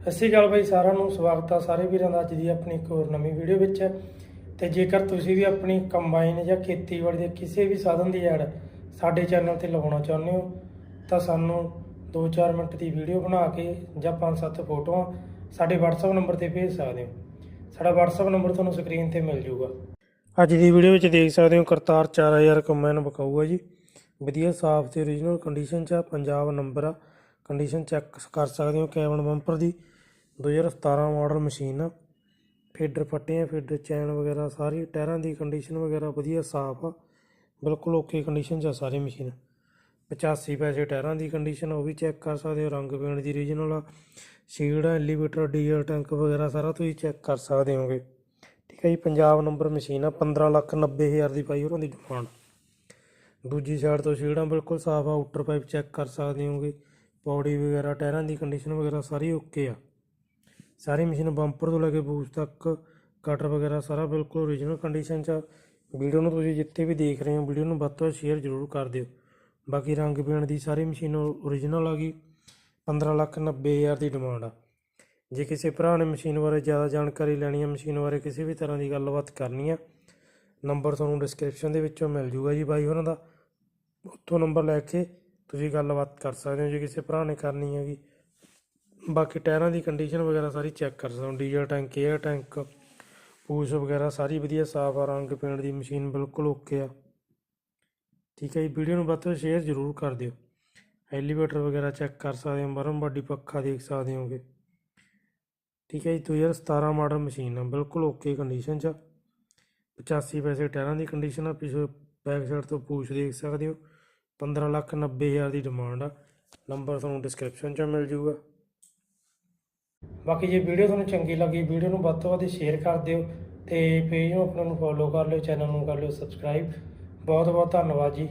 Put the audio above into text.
ਸਤਿ ਸ਼੍ਰੀ ਅਕਾਲ ਬਾਈ, ਸਾਰਿਆਂ ਨੂੰ ਸਵਾਗਤ ਆ ਸਾਰੇ ਵੀਰਾਂ ਦਾ ਅੱਜ ਦੀ ਆਪਣੀ ਇੱਕ ਹੋਰ ਨਵੀਂ ਵੀਡੀਓ ਵਿੱਚ। ਤੇ ਜੇਕਰ ਤੁਸੀਂ ਵੀ ਆਪਣੀ ਕੰਬਾਈਨ ਜਾਂ ਖੇਤੀਬਾੜੀ ਦੇ ਕਿਸੇ ਵੀ ਸਾਧਨ ਦੀ ਐਡ ਸਾਡੇ ਚੈਨਲ ਤੇ ਲਗਾਉਣਾ ਚਾਹੁੰਦੇ ਹੋ, ਤਾਂ ਸਾਨੂੰ 2-4 ਮਿੰਟ ਦੀ ਵੀਡੀਓ ਬਣਾ ਕੇ ਜਾਂ 5-7 ਫੋਟੋਆਂ ਸਾਡੇ WhatsApp ਨੰਬਰ ਤੇ ਭੇਜ ਸਕਦੇ ਹੋ। ਸਾਡਾ WhatsApp ਨੰਬਰ ਤੁਹਾਨੂੰ ਸਕਰੀਨ ਤੇ ਮਿਲ ਜਾਊਗਾ। ਅੱਜ ਦੀ ਵੀਡੀਓ ਵਿੱਚ ਦੇਖ ਸਕਦੇ ਹੋ ਕਰਤਾਰ 4000 ਕੰਬਾਈਨ ਬਕਾਊਗਾ ਜੀ। ਵਧੀਆ ਸਾਫ਼ ਤੇ ਓਰੀਜਨਲ ਕੰਡੀਸ਼ਨ 'ਚ ਆ, ਪੰਜਾਬ ਨੰਬਰ ਆ। ਕੰਡੀਸ਼ਨ ਚੈੱਕ ਕਰ ਸਕਦੇ ਹੋ ਕੈਬਨ ਬੰਪਰ ਦੀ। 2017 ਮਾਡਲ ਮਸ਼ੀਨ ਆ। ਫੀਡਰ ਫੱਟੀਆਂ ਫੀਡਰ ਚੈਨ ਵਗੈਰਾ ਸਾਰੀ, ਟਾਇਰਾਂ ਦੀ ਕੰਡੀਸ਼ਨ ਵਗੈਰਾ ਵਧੀਆ, ਸਾਫ਼ ਆ। ਬਿਲਕੁਲ ਓਕੇ ਕੰਡੀਸ਼ਨ 'ਚ ਆ ਸਾਰੀ ਮਸ਼ੀਨ 85 ਪੈਸੇ ਟਾਇਰਾਂ ਦੀ ਕੰਡੀਸ਼ਨ ਉਹ ਵੀ ਚੈੱਕ ਕਰ ਸਕਦੇ ਹੋ। ਰੰਗ ਪੇਂਟ ਦੀ ਰੀਜਨਲ ਆ। ਸ਼ੀਲਡ ਐਲੀਵੇਟਰ ਡੀਜ਼ਲ ਟੈਂਕ ਵਗੈਰਾ ਸਾਰਾ ਤੁਸੀਂ ਚੈੱਕ ਕਰ ਸਕਦੇ ਹੋਗੇ। ਠੀਕ ਹੈ ਜੀ, ਪੰਜਾਬ ਨੰਬਰ ਮਸ਼ੀਨ ਆ 15 ਲੱਖ 90 ਹਜ਼ਾਰ ਦੀ ਪਾਈ ਉਹਨਾਂ ਦੀ ਡਿਮਾਂਡ ਦੂਜੀ ਸਾਈਡ ਤੋਂ ਸ਼ੀਲਡਾਂ ਬਿਲਕੁਲ ਸਾਫ਼ ਆ ਆਊਟਰ ਪਾਈਪ ਚੈੱਕ ਕਰ ਸਕਦੇ ਹੋਗੇ। ਪੌੜੀ ਵਗੈਰਾ, ਟਾਇਰਾਂ ਦੀ ਕੰਡੀਸ਼ਨ ਵਗੈਰਾ ਸਾਰੀ ਓਕੇ ਆ। ਸਾਰੀ ਮਸ਼ੀਨ ਬੰਪਰ ਤੋਂ ਲੈ ਕੇ ਬੂਸ ਤੱਕ ਕਟਰ ਵਗੈਰਾ ਸਾਰਾ ਬਿਲਕੁਲ ਓਰੀਜਨਲ ਕੰਡੀਸ਼ਨ 'ਚ ਆ। ਵੀਡੀਓ ਨੂੰ ਤੁਸੀਂ ਜਿੱਥੇ ਵੀ ਦੇਖ ਰਹੇ ਹੋ, ਵੀਡੀਓ ਨੂੰ ਵੱਧ ਤੋਂ ਵੱਧ ਸ਼ੇਅਰ ਜ਼ਰੂਰ ਕਰ ਦਿਓ। ਬਾਕੀ ਰੰਗ ਪੇਂਟ ਦੀ ਸਾਰੀ ਮਸ਼ੀਨ ਓਰੀਜਨਲ ਆ ਗਈ। 15 ਲੱਖ 90 ਹਜ਼ਾਰ ਦੀ ਡਿਮਾਂਡ ਆ। ਜੇ ਕਿਸੇ ਭਰਾ ਨੇ ਮਸ਼ੀਨ ਬਾਰੇ ਜ਼ਿਆਦਾ ਜਾਣਕਾਰੀ ਲੈਣੀ ਹੈ ਮਸ਼ੀਨ ਬਾਰੇ ਕਿਸੇ ਵੀ ਤਰ੍ਹਾਂ ਦੀ ਗੱਲਬਾਤ ਕਰਨੀ ਆ ਨੰਬਰ ਤੁਹਾਨੂੰ ਡਿਸਕ੍ਰਿਪਸ਼ਨ ਦੇ ਵਿੱਚੋਂ ਮਿਲ ਜੂਗਾ ਜੀ ਬਾਈ ਉਹਨਾਂ ਦਾ। ਉੱਥੋਂ ਨੰਬਰ ਲੈ ਕੇ ਤੁਸੀਂ ਗੱਲਬਾਤ ਕਰ ਸਕਦੇ ਹੋ ਜੇ ਕਿਸੇ ਭਰਾ ਨੇ ਕਰਨੀ ਹੈਗੀ। ਬਾਕੀ ਟਾਇਰਾਂ ਦੀ ਕੰਡੀਸ਼ਨ ਵਗੈਰਾ ਸਾਰੀ ਚੈੱਕ ਕਰ ਸਕਦੇ ਹੋ। ਡੀਜ਼ਲ ਟੈਂਕ 에ਅਰ ਟੈਂਕ ਪੂਛ ਵਗੈਰਾ ਸਾਰੀ ਵਧੀਆ ਸਾਫ਼ ਆ, ਰੰਗ ਪੇਂਟ ਦੀ ਮਸ਼ੀਨ ਬਿਲਕੁਲ ਓਕੇ ਆ। ਠੀਕ ਹੈ ਜੀ, ਵੀਡੀਓ ਨੂੰ ਵੱਧ ਤੋਂ ਸ਼ੇਅਰ ਜ਼ਰੂਰ ਕਰ ਦਿਓ। ਐਲੀਵੇਟਰ ਵਗੈਰਾ ਚੈੱਕ ਕਰ ਸਕਦੇ ਹੋ ਬਰਮ ਬਾਡੀ ਪੱਖਾ ਦੇਖ ਸਕਦੇ ਹੋਗੇ। ਠੀਕ ਹੈ ਜੀ 2017 ਮਾਡਲ ਮਸ਼ੀਨ ਆ, ਬਿਲਕੁਲ ਓਕੇ ਕੰਡੀਸ਼ਨ 'ਚ ਆ। 85 ਪੈਸੇ ਟਾਇਰਾਂ ਦੀ ਕੰਡੀਸ਼ਨ ਆ, ਪਿਛੇ ਬੈਕ ਸਾਈਡ ਤੋਂ ਪੂਛ ਦੇਖ ਸਕਦੇ ਹੋ। 15 ਲੱਖ 90 ਹਜ਼ਾਰ ਦੀ ਡਿਮਾਂਡ ਆ। ਨੰਬਰ ਤੁਹਾਨੂੰ ਡਿਸਕ੍ਰਿਪਸ਼ਨ 'ਚ ਮਿਲ ਜੂਗਾ। ਬਾਕੀ ਜੇ ਵੀਡੀਓ ਤੁਹਾਨੂੰ ਚੰਗੀ ਲੱਗੀ ਵੀਡੀਓ ਨੂੰ ਵੱਧ ਤੋਂ ਵੱਧ ਸ਼ੇਅਰ ਕਰ ਦਿਓ ਤੇ ਪੇਜ ਨੂੰ ਆਪਣਾ ਨੂੰ ਫੋਲੋ ਕਰ ਲਿਓ ਚੈਨਲ ਨੂੰ ਕਰ ਲਿਓ ਸਬਸਕ੍ਰਾਈਬ ਬਹੁਤ ਬਹੁਤ ਧੰਨਵਾਦ ਜੀ।